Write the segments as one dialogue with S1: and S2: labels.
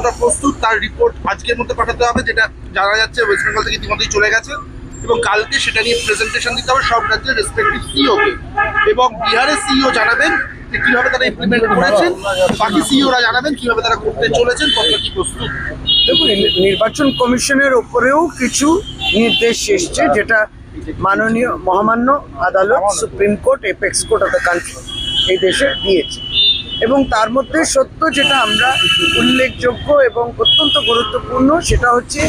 S1: কতটা প্রস্তুত তার রিপোর্ট আজকের মধ্যে পাঠাতে হবে, যেটা জানা যাচ্ছে ওয়েস্ট বেঙ্গল থেকে ইতিমধ্যেই চলে গেছে। এবং কালকে সেটা নিয়ে প্রেজেন্টেশন দিতে হবে সব রাজ্যের রেসপেক্টিভ সিইওকে এবং বিহারের সিইও জানাবেন যে কীভাবে তারা ইমপ্লিমেন্ট করেছেন, বাকি সিইওরা জানাবেন কীভাবে তারা করতে চলেছেন, কতটা কি প্রস্তুত।
S2: দেখুন নির্বাচন কমিশনের ওপরেও কিছু নির্দেশ এসছে, যেটা মাননীয় মহামান্য আদালত supreme court apex court of the country এই দেশে দিয়েছে। এবং তার মধ্যে সত্য যেটা আমরা উল্লেখযোগ্য এবং অত্যন্ত গুরুত্বপূর্ণ, সেটা হচ্ছে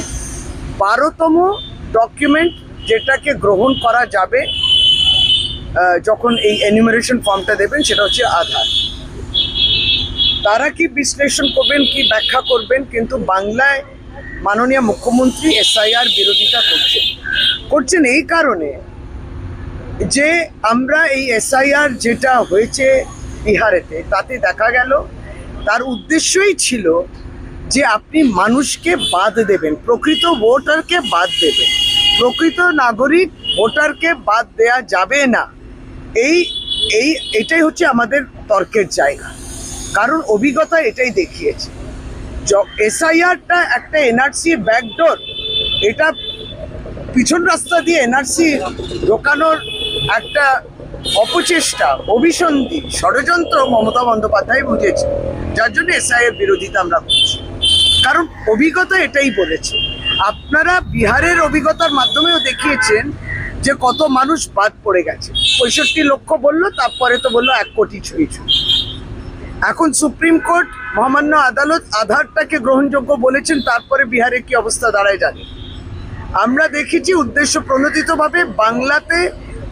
S2: বারোতম ডকুমেন্ট যেটাকে গ্রহণ করা যাবে যখন এই এনিমারেশন ফর্মটা দেবেন, সেটা হচ্ছে আধার। তারা কি বিশ্লেষণ করবেন, কি ব্যাখ্যা করবেন, কিন্তু বাংলায় মাননীয় মুখ্যমন্ত্রী এসআইআর বিরোধিতা করছেন। করছেন এই কারণে যে আমরা এই এসআইআর যেটা হয়েছে বিহারেতে, তাতে দেখা গেল, তার উদ্দেশ্যই ছিল যে আপনি মানুষকে বাদ দেবেন, প্রকৃত ভোটারকে বাদ দেবেন। প্রকৃত নাগরিক ভোটারকে বাদ দেয়া যাবে না। এই এই, এটাই হচ্ছে আমাদের তর্কের জায়গা। কারণ অভিজ্ঞতা এটাই দেখিয়েছে। এসআইআরটা একটা এনআরসি ব্যাকডোর, এটা পিছন রাস্তা দিয়ে এনআরসি ঢোকানোর একটা অপচেষ্টা, অভিসন্ধি, ষড়যন্ত্র মমতা বন্দ্যোপাধ্যায় বুঝেছে। যার জন্য এসআইয়ের বিরোধিতা আমরা করছি। কারণ অভিজ্ঞতা এটাই বলেছে। আপনারা বিহারের অভিজ্ঞতার মাধ্যমেও দেখিয়েছেন যে কত মানুষ বাদ পড়ে গেছে। পঁয়ষট্টি লক্ষ বলল, তারপরে তো বলল এক কোটি ছুঁই এখন সুপ্রিম কোর্ট, মহামান্য আদালত আধারটাকে গ্রহণযোগ্য বলেছেন, তারপরে বিহারে কি অবস্থা দাঁড়ায় জানি আমরা দেখেছি উদ্দেশ্য প্রণোদিতভাবে বাংলাতে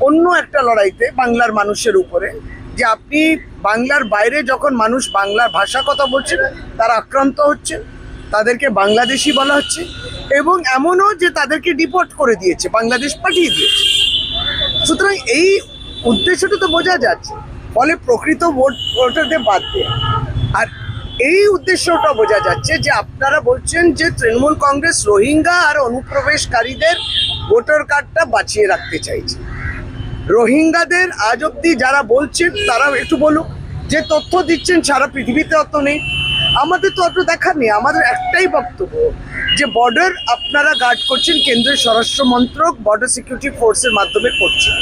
S2: অন্য একটা লড়াইতে বাংলার মানুষের উপরে, যে আপনি বাংলার বাইরে যখন মানুষ বাংলার ভাষা কথা বলছেন তারা আক্রান্ত হচ্ছে, তাদেরকে বাংলাদেশি বলা হচ্ছে, এবং এমনও যে তাদেরকে ডিপোর্ট করে দিয়েছে, বাংলাদেশ পাঠিয়ে দিয়েছে। সুতরাং এই উদ্দেশ্যটা তো বোঝা যাচ্ছে, ফলে প্রকৃত ভোট, ভোটারদের বাদ দেয়া। আর এই উদ্দেশ্যটা বোঝা যাচ্ছে যে আপনারা বলছেন যে তৃণমূল কংগ্রেস রোহিঙ্গা আর অনুপ্রবেশকারীদের ভোটার কার্ডটা বাঁচিয়ে রাখতে চাইছে। রোহিঙ্গাদের আজ অব্দি যারা বলছেন তারা একটু বলুক, যে তথ্য দিচ্ছেন সারা পৃথিবীতে অত নেই। আমাদের তো অত দেখা নেই। আমাদের একটাই বক্তব্য, যে বর্ডার আপনারা গার্ড করছেন কেন্দ্রীয় স্বরাষ্ট্র মন্ত্রক বর্ডার সিকিউরিটি ফোর্সের মাধ্যমে করছেন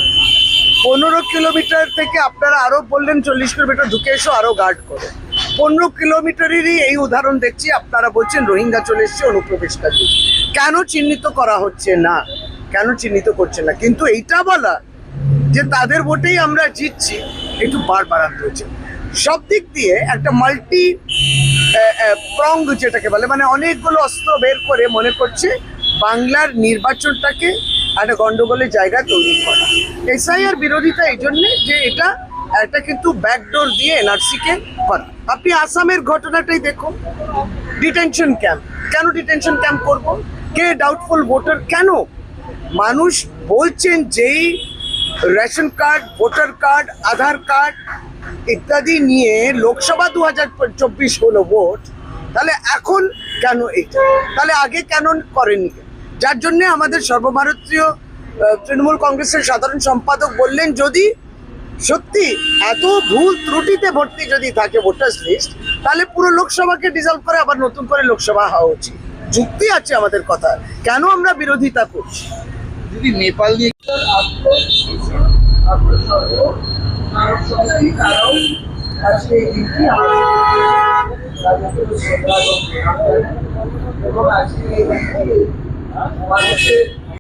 S2: পনেরো কিলোমিটার থেকে আপনারা আরও বললেন, চল্লিশ কিলোমিটার ঢুকে এসো আরও গার্ড করো। পনেরো কিলোমিটারেরই এই উদাহরণ দেখছি, আপনারা বলছেন রোহিঙ্গা চলে এসছে, অনুপ্রবেশকারী। কেন চিহ্নিত করা হচ্ছে না? কেন চিহ্নিত করছে না? কিন্তু এইটা বলা যে তাদের ভোটেই আমরা জিতছি, একটু বার বাড়াতে হচ্ছে। সব দিক দিয়ে একটা মাল্টি প্রং যেটাকে বলে মানে অনেকগুলো অস্ত্র বের করে মনে করছে বাংলার নির্বাচনটাকে একটা গন্ডগোলের জায়গা তৈরি করা। এসআইআর বিরোধিতা এই জন্যে যে এটা একটা কিন্তু ব্যাকডোর দিয়ে এনআরসিকে করা। আপনি আসামের ঘটনাটাই দেখুন। ডিটেনশন ক্যাম্প কেন ডিটেনশন ক্যাম্প করব? কে ডাউটফুল ভোটার কেন? মানুষ বলছেন যেই ration card, voter card, Aadhaar card ইত্যাদি নিয়ে লোকসভা দু হাজার চব্বিশ হলো ভোট, তাহলে এখন কেন এইটা? তাহলে আগে কেন করেনি যার জন্য আমাদের সর্বভারতীয় তৃণমূল কংগ্রেসের সাধারণ সম্পাদক বললেন, যদি সত্যি এত ভুল ত্রুটিতে ভর্তি যদি থাকে ভোটার্স লিস্ট, তাহলে পুরো লোকসভাকে ডিজলভ করে আবার নতুন করে লোকসভা হওয়া উচিত। যুক্তি আছে আমাদের কথা। কেন আমরা বিরোধিতা করছি?
S1: যদি নেপাল নিয়ে
S3: এবং আজকে